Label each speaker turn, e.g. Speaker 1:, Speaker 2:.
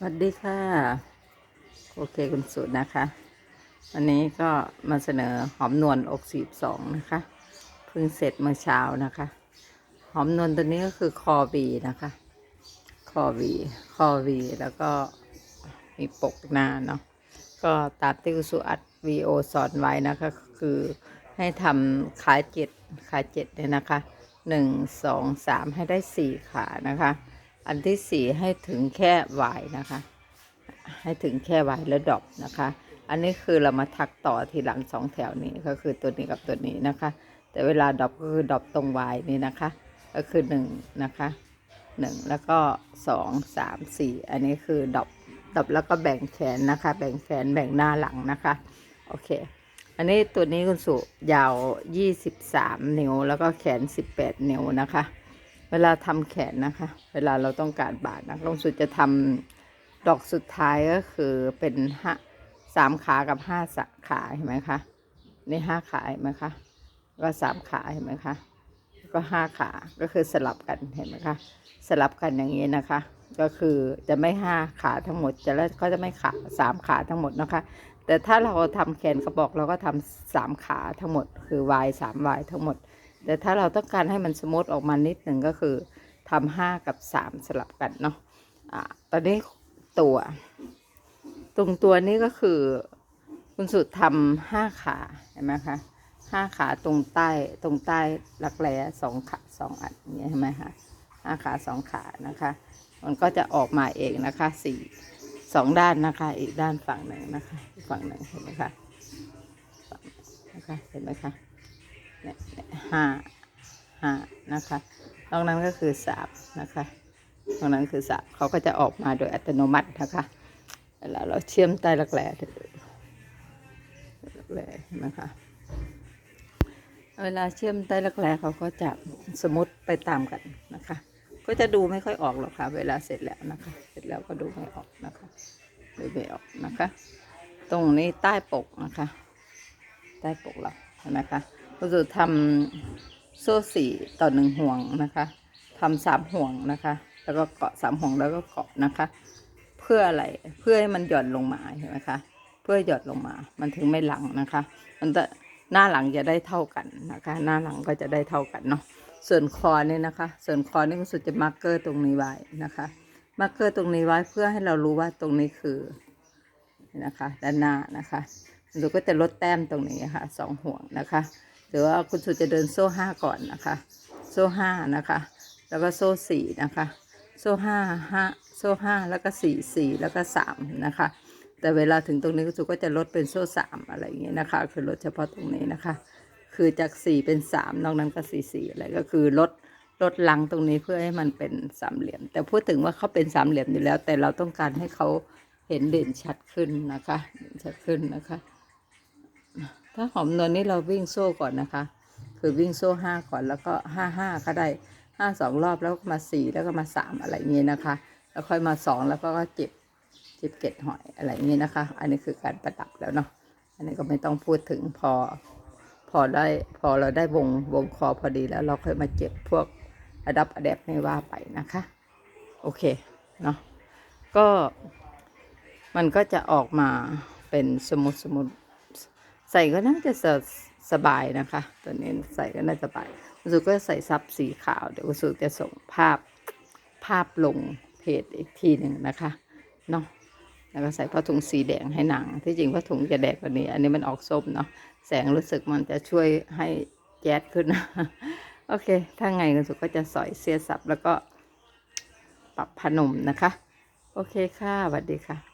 Speaker 1: สวัสดีค่ะ โอเคคุณสุดนะคะ วันนี้ก็มาเสนอหอมนวลอกสีบสองนะคะเพิ่งเสร็จเมื่อเช้านะคะ หอมนวลตัวนี้ก็คือคอวีนะคะ คอวีคอวีแล้วก็มีปกหน้าเนาะก็ตามที่คุณสุอัดวีโอสอนไว้นะคะ คือให้ทำขาเจ็ดขาเจ็ดเนี่ยนะคะหนึ่งสองสามให้ได้สี่ขานะคะ อันที่สี่ให้ถึงแค่วายนะคะ ให้ถึงแค่วายแล้วดอปนะคะ อันนี้คือเรามาทักต่อทีหลังสองแถวนี้ก็คือตัวนี้กับตัวนี้นะคะ แต่เวลาดอปก็คือดอปตรงวายนี่นะคะ ก็คือหนึ่งนะคะหนึ่งแล้วก็สองสามสี่อันนี้คือดอปดอปแล้วก็แบ่งแขนนะคะ แบ่งแขนแบ่งหน้าหลังนะคะโอเคอันนี้ตัวนี้คุณสุยาว 23 นิ้ว แล้วก็แขน 18 นิ้วนะคะ เวลาทำแขนนะคะ เวลาเราต้องการบาดนะลงสุดจะทำดอกสุดท้ายก็คือเป็นห้าสามขากับห้าสขาเห็นไหมคะนี่ห้าขาเห็นไหมคะก็สามขาเห็นไหมคะก็ห้าขาก็คือสลับกันเห็นไหมคะสลับกันอย่างนี้นะคะ ก็คือจะไม่ห้าขาทั้งหมดจะแล้วก็จะไม่ขาสามขาทั้งหมดนะคะ แต่ถ้าเราทำแขนกระบอกเราก็ทำสามขาทั้งหมด คือวายสามวายทั้งหมด แต่ถ้าเราต้องการให้มันสมูทออกมานิดหนึ่งก็คือทำห้ากับสามสลับกันเนาะอ่าตอนนี้ตัว ตรงตัวนี้ก็คือคุณสุดทำห้าขาเห็นไหมคะห้าขาตรงใต้ตรงใต้รักแร้สองขาสองอันอย่างเงี้ยเห็นไหมคะห้าขาสองขานะคะ มันก็จะออกมาเองนะคะสี่สองด้านนะคะ อีกด้านฝั่งหนึ่งนะคะ ฝั่งหนึ่งเห็นไหมคะนะคะเห็นไหมคะ ห้าห้านะคะ นอกนั้นก็คือสามนะคะนอกนั้นคือสามเขาก็จะออกมาโดยอัตโนมัตินะคะเวลาเราเชื่อมใต้รักแร้รักแร้นะคะ เวลาเชื่อมใต้รักแร้เขาก็จะสมมติไปตามกันนะคะ ก็จะดูไม่ค่อยออกหรอกค่ะ เวลาเสร็จแล้วนะคะ เสร็จแล้วก็ดูไม่ออกนะคะดูไม่ออกนะคะ ตรงนี้ใต้ปกนะคะ ใต้ปกเรานะคะ ก็จะทำโซ่สี่ต่อหนึ่งห่วงนะคะทำสามห่วงนะคะ แล้วก็เกาะสามห่วงแล้วก็เกาะนะคะ เพื่ออะไรเพื่อให้มันหย่อนลงมาใช่ไหมคะเพื่อหย่อนลงมา มันถึงไม่หลังนะคะ มันจะหน้าหลังจะได้เท่ากันนะคะ หน้าหลังก็จะได้เท่ากันเนาะส่วนคอเนี่ยนะคะ ส่วนคอนี่ก็สุดจะมาร์กเกอร์ตรงนี้ไว้นะคะมาร์กเกอร์ตรงนี้ไว้เพื่อให้เรารู้ว่าตรงนี้คือนะคะ ด้านหน้านะคะคุณสุก็จะลดแต้มตรงนี้ค่ะสองห่วงนะคะ หรือว่าคุณสุจะเดินโซ่ห้าก่อนนะคะ โซ่ห้านะคะ แล้วก็โซ่สี่นะคะ โซ่ห้าห้าโซ่ห้าแล้วก็สี่สี่แล้วก็สามนะคะ แต่เวลาถึงตรงนี้คุณสุก็จะลดเป็นโซ่สามอะไรอย่างเงี้ยนะคะ คือลดเฉพาะตรงนี้นะคะ คือจากสี่เป็นสามนอกนั้นก็สี่สี่อะไรก็คือลดลดลังตรงนี้เพื่อให้มันเป็นสามเหลี่ยม แต่พูดถึงว่าเขาเป็นสามเหลี่ยมอยู่แล้ว แต่เราต้องการให้เขาเห็นเด่นชัดขึ้นนะคะเด่นชัดขึ้นนะคะ ถ้าหอมนวลนี่เราวิ่งโซ่ก่อนนะคะ คือวิ่งโซ่ห้าก่อนแล้วก็ห้าห้าก็ได้ห้าสองรอบแล้วก็มาสี่แล้วก็มาสามอะไรเงี้ยนะคะ แล้วค่อยมาสองแล้วก็จ็บจ็บเกล็ดหอยอะไรเงี้ยนะคะ อันนี้คือการประดับแล้วเนาะอันนี้ก็ไม่ต้องพูดถึงพอ พอได้พอเราได้วงวงคอพอดีแล้วเราค่อยมาเจ็บพวกระดับอแดปไม่ว่าไปนะคะ โอเคเนาะก็มันก็จะออกมาเป็นสมุดสมุด ใส่ก็น่าจะสสบายนะคะตัวนี้ใส่ก็น่าจะสบายคุณสุก็ใส่ซับสีขาว เดี๋ยวคุณสุจะส่งภาพภาพลงเพจอีกทีหนึ่งนะคะเนาะแล้วก็ใส่ผ้าถุงสีแดงให้หนัง ที่จริงผ้าถุงจะแดงกว่านี้ อันนี้มันออกส้มเนาะแสงรู้สึกมันจะช่วยให้แจ๊ดขึ้นโอเค ถ้าไงคุณสุก็จะสอยเสียสับแล้วก็ปรับพนมนะคะ โอเคค่ะสวัสดีค่ะ